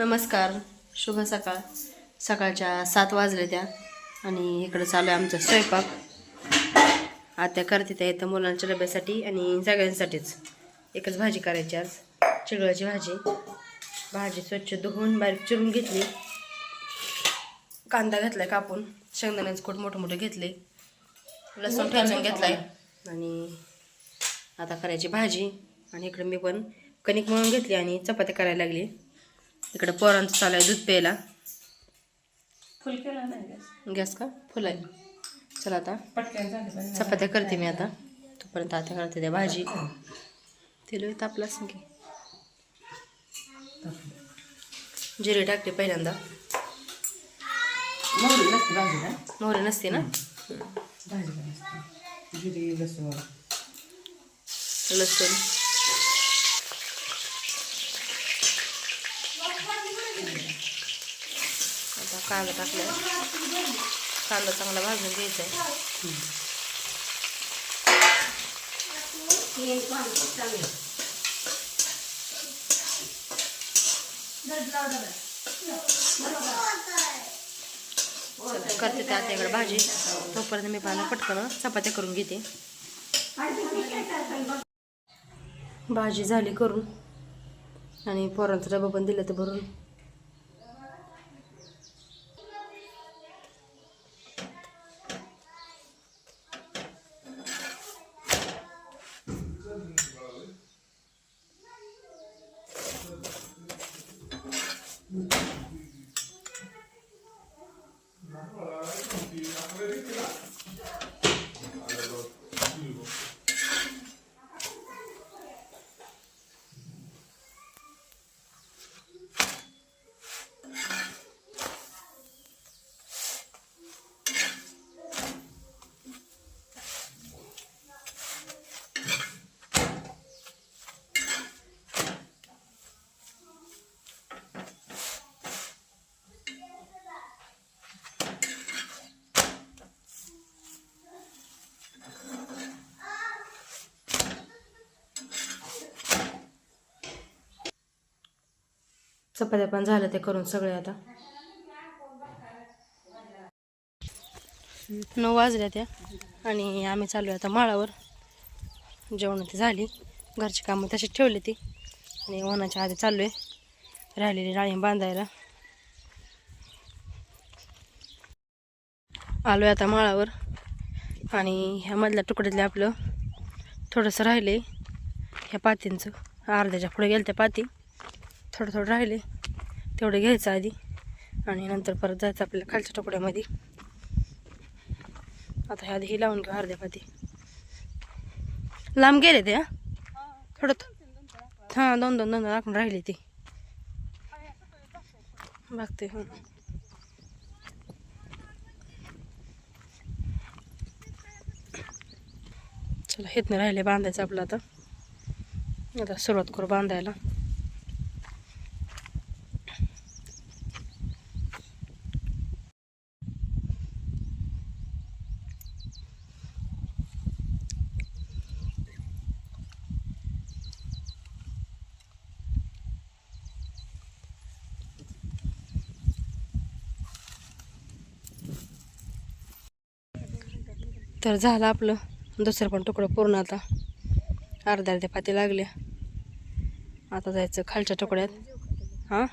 नमस्कार. शुभ सकाळ. सकाळच्या सात वाजले त्या. आणि इकडं चालू आहे आमचा स्वयंपाक. आत्या करते त्या इथं मुलांच्या डब्यासाठी आणि सगळ्यांसाठीच. एकच भाजी करायची आज. चिगळाची भाजी. भाजी स्वच्छ धुवून बारीक चिरून घेतली. कांदा घेतलाय कापून. शेंगदाण्याचं कोट मोठं मोठं घेतले. लसूण ठेचून घेतलाय. आणि आता करायची भाजी. आणि इकडं मी पण कणिक मळून घेतली आणि चपात्या करायला लागली. इकडं पोरांचं चालू आहे दूध प्यायला. फुल केला नाही गॅस? गॅस का? फुल आहे. चला आता. चपात्या करते मी आता. तोपर्यंत आता करते त्या भाजी. तेल तापला की. जिरे टाकते पहिल्यांदा. मोहरी नसते भाजीला मोहरी नसते ना? लसूण लसूण आता कांदा टाकला कांदा चांगला भाजून घ्यायचा आहे करते त्या भाजी. तोपर्यंत मी पाहिला पटकन चपात्या करून घेते. भाजी झाली करून. आणि पोरांचा डबा पण दिला तर भरून. चपात्या पण झालं ते करून सगळे आता. नऊ वाजल्या त्या आणि आम्ही चालू आहे आता माळावर. जेवण ती झाली. घरची कामं तशीच ठेवली ती. आणि वनाच्या आधी चाललो आहे राहिलेली डाळिंब बांधायला. आलो आहे आता माळावर. आणि ह्या मधल्या तुकड्यातलं आपलं थोडंसं राहिले ह्या पातींचं. अर्ध्याच्या पुढे गेलं त्या पाती. थोडं थोडं राहिले. तेवढं घ्यायचं आधी. आणि नंतर परत जायचं आपल्याला खालच्या टोकड्यामध्ये आता हे आधी ही लावून घेऊ अर्ध्या पाती लांब गेले ते थोडं हां दोन दोन दोन दोन राखून राहिले ते. बघते हो. चला हेतनं राहिले बांधायचं आपलं आता. आता सुरुवात करू बांधायला. तर झालं आपलं. दुसरं पण तुकडं पूर्ण आता. अर्ध्या अर्ध्या पाती लागल्या. आता जायचं खालच्या तुकड्यात. हां?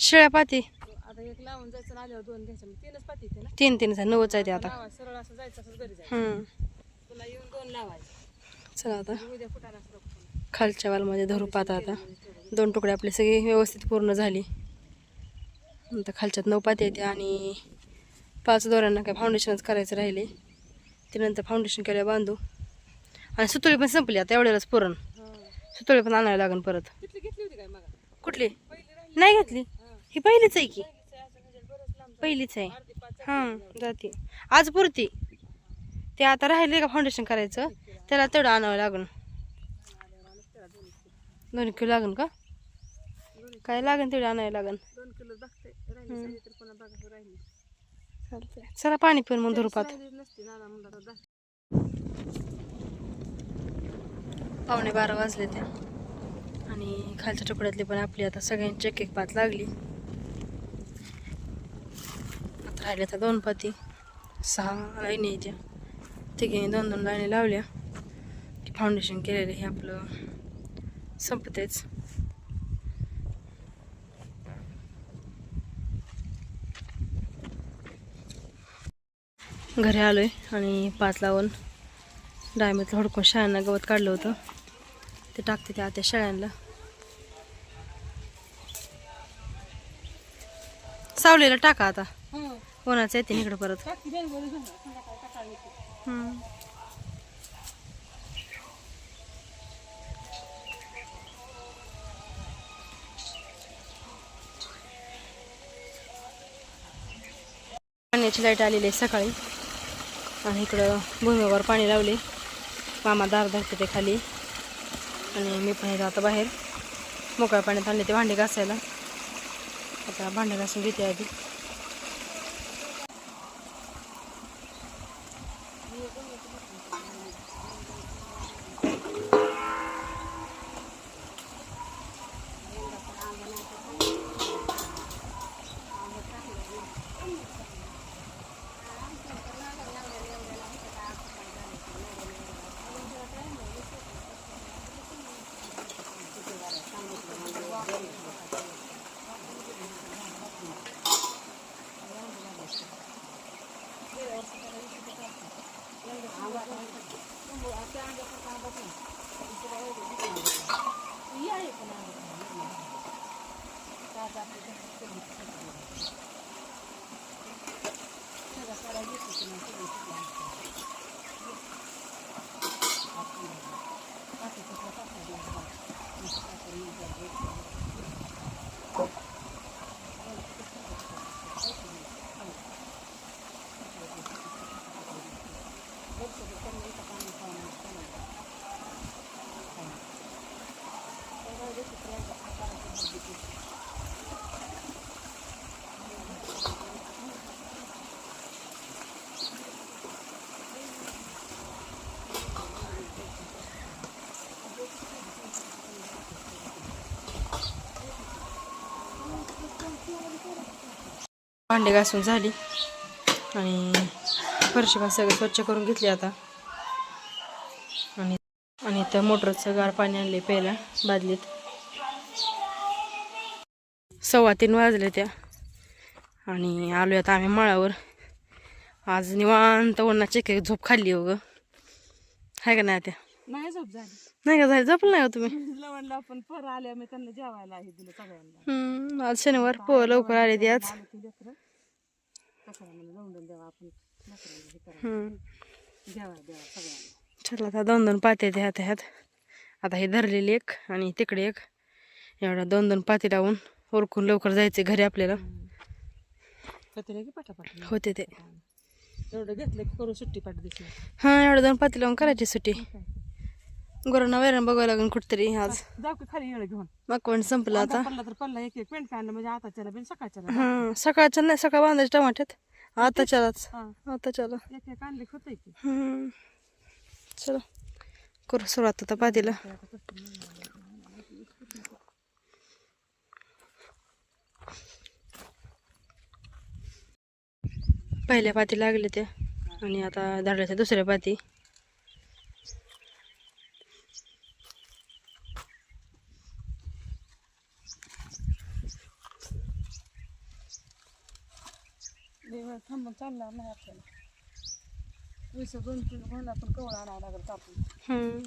शेळ्या पाती. आता एक लावून जायचं आणि आल्यावर दोन घ्यायचं. मग तीनच पाती येते ना? तीन तीन नव्वद आहे ते आता. चला आता. खालच्या वालमध्ये धरू पाहता आता. दोन तुकडे आपले सगळे व्यवस्थित पूर्ण झाली. नंतर खालच्यात नऊ पाती येते आणि पाच दोऱ्यांना काय फाउंडेशनच करायचं राहिले. ते नंतर फाउंडेशन केलं बांधू. आणि सुतळी पण संपली आता एवढ्यालाच पुरण. सुतळी पण आणायला लागेल परत. कुठली नाही घातली. ही पहिलीच आहे की. पहिलीच आहे. हां जाते. आज पुरती. ते आता राहिले का फाउंडेशन करायचं? त्याला तेवढं आणावं लागेल दोन किलो लागेल का? काय लागेल तेवढं आणावं लागेल चालतंय चला पाणी पिऊन मग धरू पाहत राहिली नसती नाना म्हणला तर दा- पावणे बारा वाजले त्या आणि खालच्या तुकड्यातली पण आपली आता सगळ्यांची एक एक पात लागली आता राहिल्या आता दोन पाती सहा लाईनी यायच्या तिघीने दोन दोन लाईनी लावल्या की फाउंडेशन केलेलं हे आपलं संपतेच घरी आलोय आणि पाच लावून डायमंडला हुडकून शाळांना गवत काढलं होतं. ते टाकते त्या त्या शाळांना. सावलीला टाका आता. कोणाचं येते इकडं परत. पाण्याची लाइट आलेली आहे सकाळी. आणि इकडं भूमीवर पाणी लावले. मामा दार धरते ते खाली. आणि मी पण येतो आता बाहेर मोकळ्या पाण्यात आणले ते भांडे घासायला. आता भांडे घासून घेते आधी. भांडे घासून झाली. आणि फरशी पण सगळं स्वच्छ करून घेतली आता. आणि आणि त्या मोटरचं गार पाणी आणले प्यायला बादलीत. सव्वा तीन वाजले त्या. आणि आलो आता आम्ही मळावर. आज निवांत उन्हाची एक एक झोप खाल्ली हो ग. हाय का नाही त्या नाही झोप झाली. नाही का झाली? झोपलं नाही हो तुम्ही? आपण पर आल्या मी त्यांना जेवायला हे दिलं सगळ्यांना. हम्म, आज शनिवार पो लवकर आले ते आज. आलं लेकरं. कशाला द्यावा आपण लेकराला हे करा. हम्म. जेवायला द्यावा सगळ्यांना. चला आता दोन दोन पाते ते ह्यात ह्यात. आता हे धरलेली एक आणि तिकडे एक. एवढ्या दोन दोन पाती लावून उरकून लवकर जायचे घरी आपल्याला. की होते ते. एवढं घेतलं की करू सुट्टी पाठ दिसली. हां एवढ्या दोन पाती लावून करायची सुट्टी. गुरांना वैरण बघावं लागेल कुठतरी आज जाऊ की खाली येळ घेऊन मग संपलं आता आता पडला तर पडला एक एक पेंट काढलं म्हणजे आताच्याला बिन सकाळच्याला हां सकाळच्या नाही सकाळ बांधायचे टमाट्यात आताच्यालाच हा आताच्याला एक एक आणले. चला करू सुरुवात आता पातीला पहिल्या पाती लागले त्या आणि आता धडल्याच्या दुसऱ्या पाती देवा थांबून चालणार नाही आपल्याला पैसे दोन तीन घोंडा पण कवळ आणावं लागेल कापून. हम्म.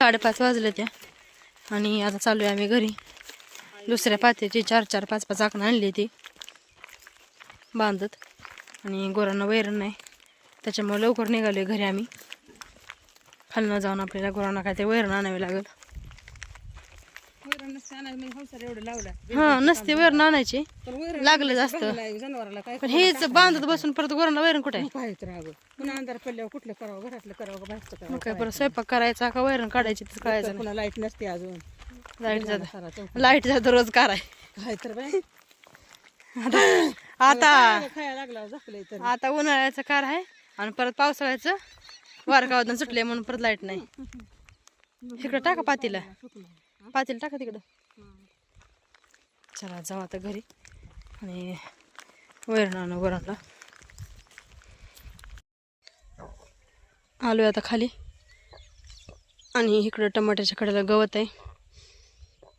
साडेपाच वाजले त्या आणि आता चालू आहे आम्ही घरी. दुसऱ्या पात्याची चार चार पाच पाच आकणं आणली ती. बांधत. आणि गोरांना वैरण नाही. त्याच्यामुळे लवकर निघालोय घरी आम्ही. खालनं जाऊन आपल्याला गुरांना काय ते वैरण आणावे लागेल. वैरण नसते आणायला म्हणजे हौसाला एवढं लावलं. हां नसते वैरण आणायची. पण वैरण लागलं जास्त. लागलं जनावराला काय पण हेच बांधत बसून परत गोरांना वैरण कुठे? आहे पुन्हा अंधार पडल्यावर कुठलं करावं घरातलं करावं का बाहेरचं मग करावं काय परत स्वयंपाक करायचा का वैरण काढायची तर कळायचं पुन्हा लाइट नसते अजून. नाही लाइट जात. सारा चौक लाइट जात रोज कार आहे काय तर आता खायला लागला झकलंय तर. आता उन्हाळ्याचं कार आहे आणि परत पावसाळ्याचं वारकावादन सुटले म्हणून परत लाइट नाही. इकडे टाका पातीला. पातेल टाका तिकडं. चला जाऊ आता घरी. आणि वैरण आणू वरणला आलो आता खाली. आणि इकडं टमाट्याच्या कडेला गवत आहे.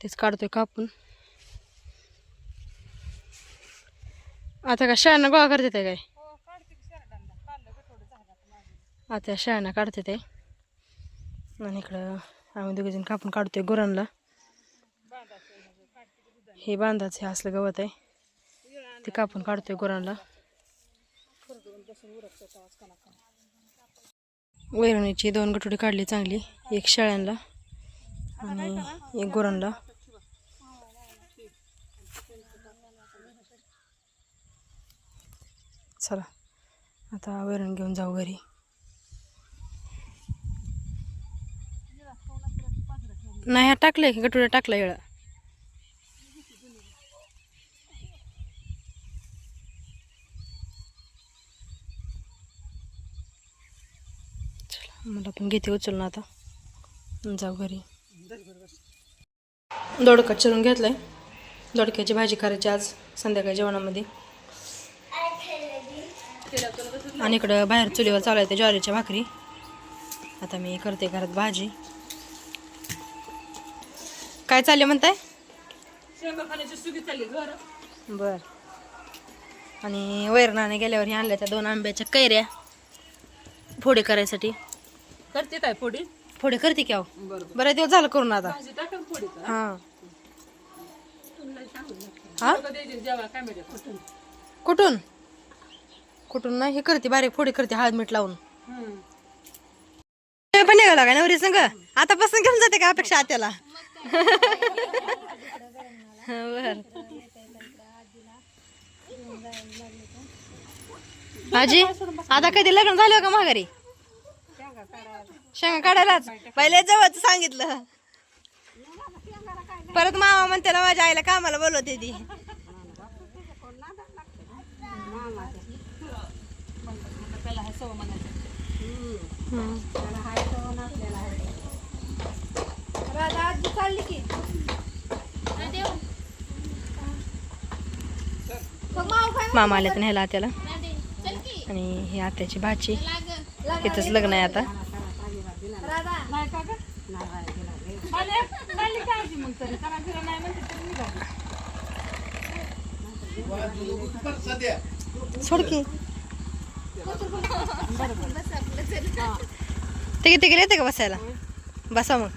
तेच काढतोय कापून. आता का शाळांना गोळा करते ते काय? आता शाळांना काढते ते आणि इकडं आम्ही दोघेजण कापून काढतोय गुरांना हे बांधाचं हे असलं गवत आहे. ते कापून काढतोय गुरांना वैरणीची दोन गटोडी काढली चांगली एक शेळ्यांना आणि एक गुरांना चला आता वैरण घेऊन जाऊ घरी. नाही हा टाकलंय की गटोड्या टाकला येळा चला मला पण घेते उचलून आता. जाऊ घरी. दोडका चिरून घेतलाय. दोडक्याची भाजी करायची आज संध्याकाळी जेवणामध्ये. आणि इकडं बाहेर चुलीवर चालू आहे ते ज्वारीच्या भाकरी. आता मी करते घरात भाजी. काय चालले म्हणताय? बर. आणि वैरणाने गेल्यावर हे आणल्या त्या दोन आंब्याच्या कैऱ्या. फोडे करायसाठी. करते काय फोडी? फोडे करते की अहो. बरं दिवस झालं करून आता. भाजी फोडी हा. हा? द्यायची जेव्हा काय माहिती कुठून? कुठून? कुठून नाही हे करते बारीक फोडे करते हळद मीठ लावून. तुम्ही पण निघाला का नवरी संग? आतापासून घेऊन जाते का अपेक्षा आत्याला? बर. आजी आता कधी लग्न झालं का माघारी? शेंगा काढायलाच. पहिले जवळच सांगितलं. परत मामा म्हणते ना माझ्या आईला कामाला बोलवते ती. मामा आले न्यायला आत्याला. आणि ही आत्याची भाची. तिथंच लग्न आहे आता नाही का ग? खाली- खाली काळजी मग तरी. करा फिरा नाही म्हणते तरी निघाली. सोड की. ते किती गेले येते का बसायला? बसा मग.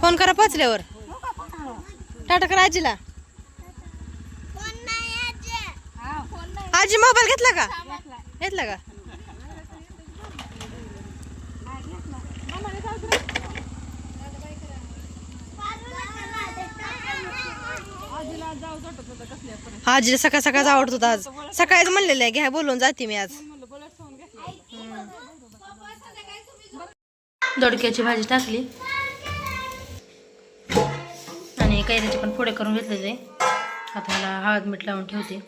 फोन करा पोचल्यावर टाटा करा आजीला. आजी मोबाईल घेतला का? घेतला का? आजीला सकाळ सकाळ आवडत होता आज. सकाळीच म्हणलेलं आहे घ्या बोलून जाते मी आज. दोडक्याची भाजी टाकली. आणि कैऱ्याचे पण फोडे करून घेतलेले. आता ह्याला हळद मीठ लावून ठेवते.